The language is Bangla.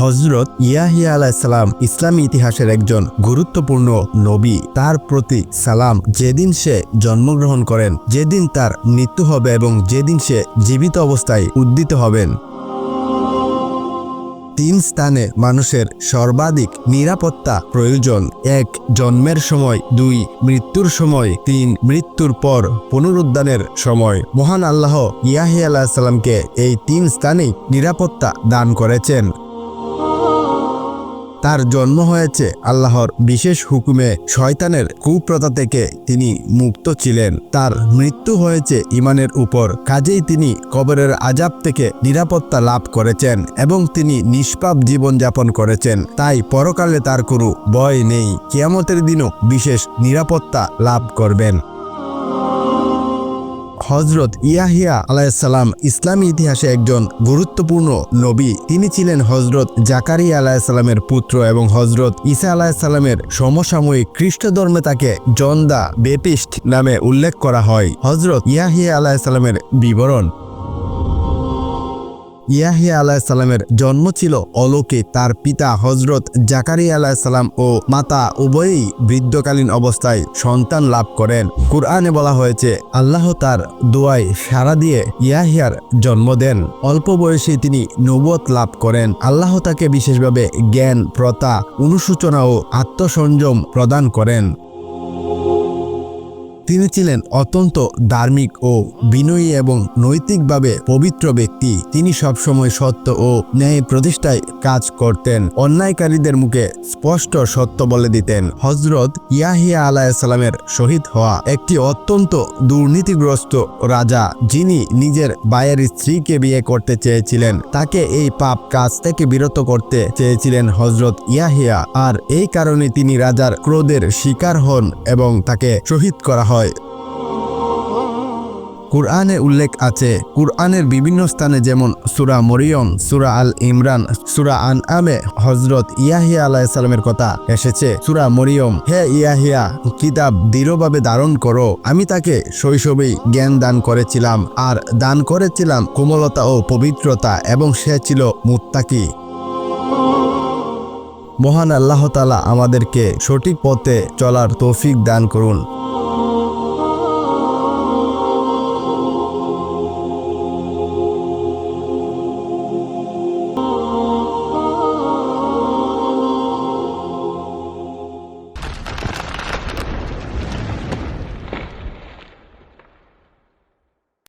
হজরত ইয়াহিয়া আলাইসালাম ইসলামী ইতিহাসের একজন গুরুত্বপূর্ণ নবী। তার প্রতি সালাম যেদিন সে জন্মগ্রহণ করেন, যেদিন তার মৃত্যু হবে এবং যেদিন সে জীবিত অবস্থায় উদ্দিত হবেন। তিন স্থানে মানুষের সর্বাধিক নিরাপত্তা প্রয়োজন। এক, জন্মের সময়। দুই, মৃত্যুর সময়। তিন, মৃত্যুর পর পুনরুদ্ধানের সময়। মহান আল্লাহ ইয়াহি আল্লাহ সাল্লামকে এই তিন স্থানেই নিরাপত্তা দান করেছেন। তার জন্ম হয়েছে আল্লাহর বিশেষ হুকুমে শয়তানের কুপ্রতা থেকে তিনি মুক্ত ছিলেন। তার মৃত্যু হয়েছে ইমানের উপর। কাজেই তিনি কবরের আজাব থেকে নিরাপত্তা লাভ করেছেন এবং তিনি নিষ্পাপ জীবন যাপন করেছেন। তাই পরকালে তার কোনো ভয় নেই। কিয়ামতের দিনও বিশেষ নিরাপত্তা লাভ করবেন। হজরত ইয়াহিয়া আলাইসাল্লাম ইসলামী ইতিহাসে একজন গুরুত্বপূর্ণ নবী। তিনি ছিলেন হজরত জাকারিয়া আলাহিসাল্লামের পুত্র এবং হজরত ঈসা আলাহিসাল্লামের সমসাময়িক খ্রিস্ট ধর্মে তাকে জন্দা বেপিস্ট নামে উল্লেখ করা হয়। হজরত ইয়াহিয়া আলাহিসাল্লামের বিবরণ ইয়াহিয়া আলাহিসাল্লামের জন্ম ছিল অলোকে তার পিতা হজরত জাকারিয়া আলাহিসাল্লাম ও মাতা উভয়ই বৃদ্ধকালীন অবস্থায় সন্তান লাভ করেন। কুরআনে বলা হয়েছে, আল্লাহ তার দোয়ায় সাড়া দিয়ে ইয়াহিয়ার জন্ম দেন। অল্প বয়সে তিনি নবুয়ত লাভ করেন। আল্লাহ তাকে বিশেষভাবে জ্ঞান, প্রতা অনুসূচনা ও আত্মসংযম প্রদান করেন। তিনি ছিলেন অত্যন্ত ধার্মিক ও বিনয়ী এবং নৈতিকভাবে পবিত্র ব্যক্তি। তিনি সবসময় সত্য ও ন্যায় প্রতিষ্ঠায় কাজ করতেন। অন্যায়কারীদের মুখে স্পষ্ট সত্য বলে দিতেন। হজরত ইয়াহিয়া আলাহিসাল্লামের শহীদ হওয়া একটি অত্যন্ত দুর্নীতিগ্রস্ত রাজা, যিনি নিজের বায়ের স্ত্রীকে বিয়ে করতে চেয়েছিলেন, তাকে এই পাপ কাজ থেকে বিরত করতে চেয়েছিলেন হজরত ইয়াহিয়া। আর এই কারণে তিনি রাজার ক্রোধের শিকার হন এবং তাকে শহীদ করা হয়। কুরআনে উল্লেখ আছে, কুরআনের বিভিন্ন স্থানে যেমন সুরা মরিয়ম, সুরা আল ইমরান, সুরা আন আমে হজরত ইয়াহিয়া আলাহিসাল্লামের কথা এসেছে। সুরা মরিয়ম, হে ইয়াহিয়া, কিতাব দৃঢ়ভাবে ধারণ করো। আমি তাকে শৈশবেই জ্ঞান দান করেছিলাম, আর দান করেছিলাম কোমলতা ও পবিত্রতা, এবং সে ছিল মুত্তাকি। মহান আল্লাহ তালা আমাদেরকে সঠিক পথে চলার তৌফিক দান করুন।